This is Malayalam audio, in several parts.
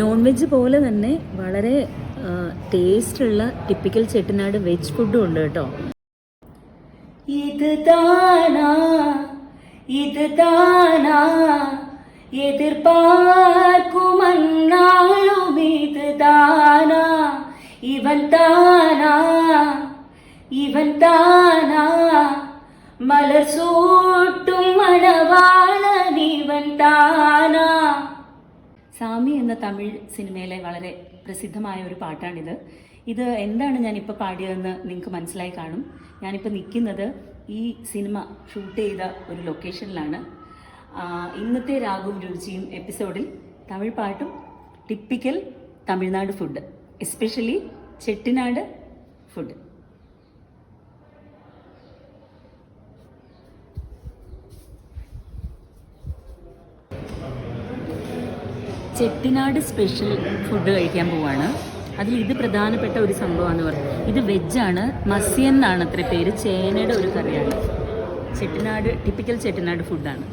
നോൺ വെജ് പോലെ തന്നെ വളരെ ടേസ്റ്റുള്ള ടിപ്പിക്കൽ ചെട്ടിനാട് വെജ് ഫുഡും ഉണ്ട് കേട്ടോ. ഇത് താനാ ഇത് താനാ എതിർപ്പാർക്കുമന്നാളും ഇത് താനാ. ഇവൻ താനാ ഇവൻ താനാ. മലർ സൂട്ടും മണവാളൻ എന്ന തമിഴ് സിനിമയിലെ വളരെ പ്രസിദ്ധമായ ഒരു പാട്ടാണിത്. ഇത് എന്താണ് ഞാനിപ്പോൾ പാടിയതെന്ന് നിങ്ങൾക്ക് മനസ്സിലായി കാണും. ഞാനിപ്പോൾ നിൽക്കുന്നത് ഈ സിനിമ ഷൂട്ട് ചെയ്ത ഒരു ലൊക്കേഷനിലാണ്. ഇന്നത്തെ രാഗവും രുചിയും എപ്പിസോഡിൽ തമിഴ് പാട്ടും typical Tamil Nadu food especially Chettinad food. Chettinad special food കഴിക്കാൻ പോവാണ്. അതിൽ ഇത് പ്രധാനപ്പെട്ട ഒരു സംഭവമാണ് പറഞ്ഞത് ഇത് വെജാണ് മസി എന്നാണ് അത്ര പേര്. ചേനയുടെ ഒരു കറിയാണ്. ചെട്ടിനാട് ടിപ്പിക്കൽ ചെട്ടിനാട് ഫുഡാണ്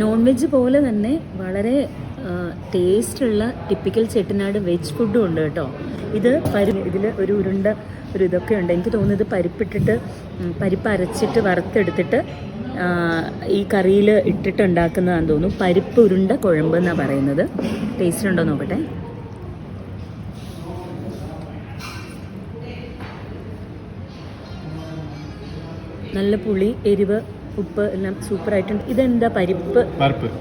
നോൺ വെജ് പോലെ തന്നെ വളരെ ടേസ്റ്റുള്ള ടിപ്പിക്കൽ ചെട്ടിനാട് വെജ് ഫുഡും ഉണ്ട് കേട്ടോ. ഇത് പരി ഇതിൽ ഒരു ഉരുണ്ട ഒരു ഇതൊക്കെ ഉണ്ട്. എനിക്ക് തോന്നുന്നത് പരിപ്പിട്ടിട്ട് പരിപ്പ് അരച്ചിട്ട് വറുത്തെടുത്തിട്ട് ഈ കറിയിൽ ഇട്ടിട്ട് ഉണ്ടാക്കുന്നതാണെന്ന് തോന്നുന്നു. പരിപ്പ് ഉരുണ്ട കുഴമ്പ് എന്നാണ് പറയുന്നത്. ടേസ്റ്റ് ഉണ്ടോ നോക്കട്ടെ. നല്ല പുളി എരിവ് ഉപ്പ് എല്ലാം സൂപ്പർ ആയിട്ടുണ്ട്. ഇതെന്താ പരിപ്പ്?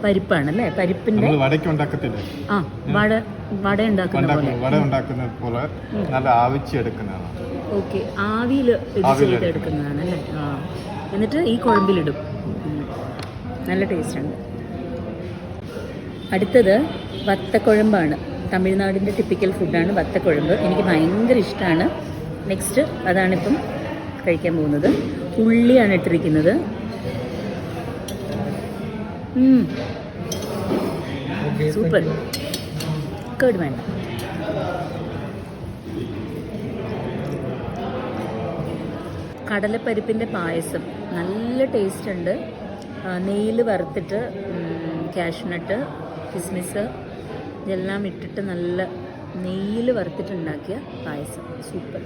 പരിപ്പാണ് അല്ലേ പരിപ്പിന്റെ ആ വട വട ഉണ്ടാക്കുന്ന പോലെ. നല്ല ആവിച്ചെടുക്കുന്നതാണ് ഓക്കെ. ആവിയിൽ എടുക്കുന്നതാണ് അല്ലേ ആ. എന്നിട്ട് ഈ കുഴമ്പിലിടും. നല്ല ടേസ്റ്റ് ഉണ്ട് അടുത്തത് വത്തക്കുഴമ്പാണ്. തമിഴ്നാടിന്റെ ടിപ്പിക്കൽ ഫുഡാണ് വത്തക്കുഴമ്പ്. എനിക്ക് ഭയങ്കര ഇഷ്ടമാണ് നെക്സ്റ്റ് അതാണിപ്പം കഴിക്കാൻ പോകുന്നത്. ഉള്ളിയാണ് ഇട്ടിരിക്കുന്നത്. സൂപ്പർ. കേട് വേണ്ട. കടലപ്പരിപ്പിന്റെ പായസം. നല്ല ടേസ്റ്റ് ഉണ്ട്. നെയ്യിൽ വറുത്തിട്ട് കാഷ്നട്ട് കിസ്മിസ് ഇതെല്ലാം ഇട്ടിട്ട് നല്ല നെയ്യിൽ വറുത്തിട്ടുണ്ടാക്കിയ പായസം. സൂപ്പർ.